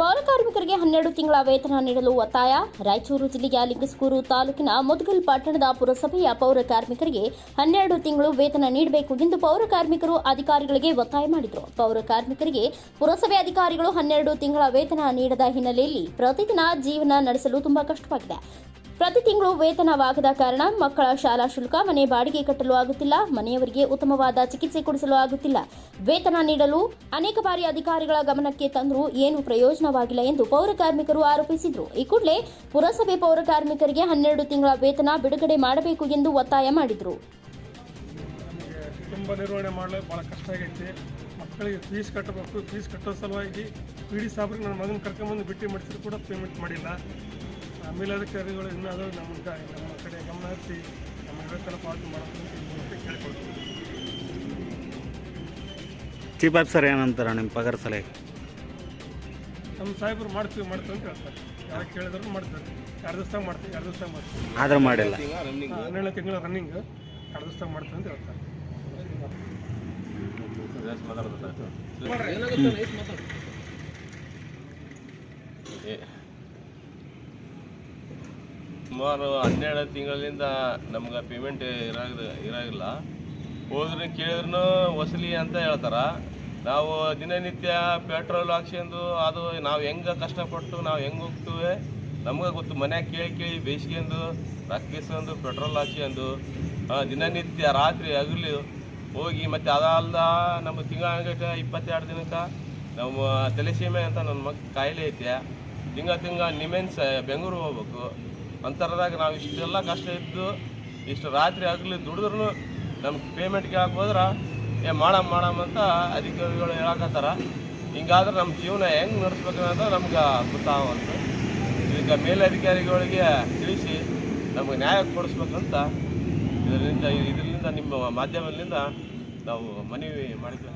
ಪೌರ ಕಾರ್ಮಿಕರಿಗೆ ಹನ್ನೆರಡು ತಿಂಗಳ ವೇತನ ನೀಡಲು ಒತ್ತಾಯ. ರಾಯಚೂರು ಜಿಲ್ಲೆಯ ಲಿಂಗಸ್ಕೂರು ತಾಲೂಕಿನ ಮುದಗಲ್ ಪಟ್ಟಣದ ಪುರಸಭೆಯ ಪೌರ ಕಾರ್ಮಿಕರಿಗೆ ಹನ್ನೆರಡು ತಿಂಗಳು ವೇತನ ನೀಡಬೇಕು ಎಂದು ಪೌರ ಕಾರ್ಮಿಕರು ಅಧಿಕಾರಿಗಳಿಗೆ ಒತ್ತಾಯ ಮಾಡಿದರು. ಪೌರ ಕಾರ್ಮಿಕರಿಗೆ ಪುರಸಭೆ ಅಧಿಕಾರಿಗಳು ಹನ್ನೆರಡು ತಿಂಗಳ ವೇತನ ನೀಡದ ಹಿನ್ನೆಲೆಯಲ್ಲಿ ಪ್ರತಿದಿನ ಜೀವನ ನಡೆಸಲು ತುಂಬಾ ಕಷ್ಟವಾಗಿದೆ. ಪ್ರತಿ ತಿಂಗಳು ವೇತನವಾಗದ ಕಾರಣ ಮಕ್ಕಳ ಶಾಲಾ ಶುಲ್ಕ, ಮನೆ ಬಾಡಿಗೆ ಕಟ್ಟಲು ಆಗುತ್ತಿಲ್ಲ, ಮನೆಯವರಿಗೆ ಉತ್ತಮವಾದ ಚಿಕಿತ್ಸೆ ಕೊಡಿಸಲು ಆಗುತ್ತಿಲ್ಲ. ವೇತನ ನೀಡಲು ಅನೇಕ ಬಾರಿ ಅಧಿಕಾರಿಗಳ ಗಮನಕ್ಕೆ ತಂದರೂ ಏನು ಪ್ರಯೋಜನವಾಗಿಲ್ಲ ಎಂದು ಪೌರ ಕಾರ್ಮಿಕರು ಆರೋಪಿಸಿದರು. ಈ ಕೂಡಲೇ ಪುರಸಭೆ ಪೌರ ಕಾರ್ಮಿಕರಿಗೆ ಹನ್ನೆರಡು ತಿಂಗಳ ವೇತನ ಬಿಡುಗಡೆ ಮಾಡಬೇಕು ಎಂದು ಒತ್ತಾಯ ಮಾಡಿದರು. ಕುಟುಂಬ ನಿರ್ವಹಣೆ ಮಾಡಲು ಭಾಳ ಕಷ್ಟ ಮಕ್ಕಳಿಗೆ ಫೀಸ್ ಕಟ್ಟಬೇಕು. ಫೀಸ್ ಕಟ್ಟೋ ಸಲುವಾಗಿ ಪಿ ಡಿ ಸಾಬ್ರಿಗೆ ನನ್ನ ಮಗನ ಕರ್ಕೊಂಬಂದು ಭೇಟಿ ಮಾಡಿಸಿದ್ರು ಕೂಡ ಪೇಮೆಂಟ್ ಮಾಡಿಲ್ಲ. ಮೇಲಧಿಕಾರಿಗಳು ಎಲ್ಲಾದರೂ ನಮ್ಮ ನಮ್ಮ ಕಡೆ ಗಮನ ಹರಿಸಿ ನಮ್ಮ ವೇತನ ಪಾವತಿ ಮಾಡಬೇಕು ಕೇಳಿಕೊಳ್ತೀವಿ. ಚೀಫ್ ಆಫೀಸರ್ ಏನಂತಾರ ನಿಮ್ಮ ಪಗಾರ ಸಲಹೆ? ನಮ್ಮ ಸಾಹೇಬರು ಮಾಡ್ತೀವಿ ಮಾಡ್ತೀವಿ ಅಂತ ಹೇಳ್ತಾರೆ. ಯಾರು ಕೇಳಿದ್ರು ಮಾಡ್ತಾರೆ. ಎರಡು ದಿವಸದಾಗ ಮಾಡ್ತೀವಿ ಎರಡು ದಿವಸದಾಗ ಮಾಡ್ತೀವಿ. ಆದರೂ ಮಾಡಿಲ್ಲ. ಹನ್ನೆರಡು ತಿಂಗಳ ರನ್ನಿಂಗ್ ಎರಡು ದಿವಸದಾಗ ಮಾಡ್ತೀವಿ ಅಂತ ಹೇಳ್ತಾರೆ. ಸುಮಾರು ಹನ್ನೆರಡು ತಿಂಗಳಿಂದ ನಮ್ಗೆ ಪೇಮೆಂಟ್ ಇರಾಗ ಇರಾಗಿಲ್ಲ. ಹೋದ್ರೆ ಕೇಳಿದ್ರು ವಸೂಲಿ ಅಂತ ಹೇಳ್ತಾರೆ. ನಾವು ದಿನನಿತ್ಯ ಪೆಟ್ರೋಲ್ ಹಾಕ್ಸ್ಕೊಂಡು ಅದು ನಾವು ಹೆಂಗೆ ಕಷ್ಟಪಟ್ಟು ನಾವು ಹೆಂಗೆ ಹೋಗ್ತೀವಿ ನಮ್ಗೆ ಗೊತ್ತು. ಮನ್ಯಾಗ ಕೇಳಿ ಕೇಳಿ ಬೇಯಿಸ್ಕೊಂಡು ರಕ್ಕಿಸ್ಕೊಂಡು ಪೆಟ್ರೋಲ್ ಹಾಕ್ಸ್ಕೊಂಡು ದಿನನಿತ್ಯ ರಾತ್ರಿ ಹಗಲು ಹೋಗಿ ಮತ್ತು ಅದಲ್ಲ ನಮ್ಮ ತಿಂಗಳ ಇಪ್ಪತ್ತೆರಡು ದಿನಕ್ಕೆ ನಮ್ಮ ತಲೆಸೀಮೆ ಅಂತ ನನ್ನ ಮಗ ಕಾಯಿಲೆ ಐತೆ. ತಿಂಗ ತಿಂಗ ನಿಮೆನ್ಸ್ ಬೆಂಗಳೂರು ಹೋಗ್ಬೇಕು. ಅಂತರದಾಗ ನಾವು ಇಷ್ಟೆಲ್ಲ ಕಷ್ಟ ಇದ್ದು ಇಷ್ಟು ರಾತ್ರಿ ಆಗಲಿ ದುಡಿದ್ರು ನಮ್ಗೆ ಪೇಮೆಂಟ್ಗೆ ಹಾಕೋದ್ರೆ ಏ ಮಾಡಮ್ ಮಾಡಮ್ ಅಂತ ಅಧಿಕಾರಿಗಳು ಹೇಳಕತ್ತಾರ. ಹಿಂಗಾದ್ರೆ ನಮ್ಮ ಜೀವನ ಹೆಂಗೆ ನಡೆಸ್ಬೇಕನ್ನೋದು ನಮ್ಗೆ ಗೊತ್ತಾಗಂತ ಈಗ ಮೇಲಧಿಕಾರಿಗಳಿಗೆ ತಿಳಿಸಿ ನಮಗೆ ನ್ಯಾಯ ಕೊಡಿಸ್ಬೇಕಂತ ಇದರಿಂದ ಇದರಿಂದ ನಿಮ್ಮ ಮಾಧ್ಯಮದಿಂದ ನಾವು ಮನವಿ ಮಾಡಿದ್ವಿ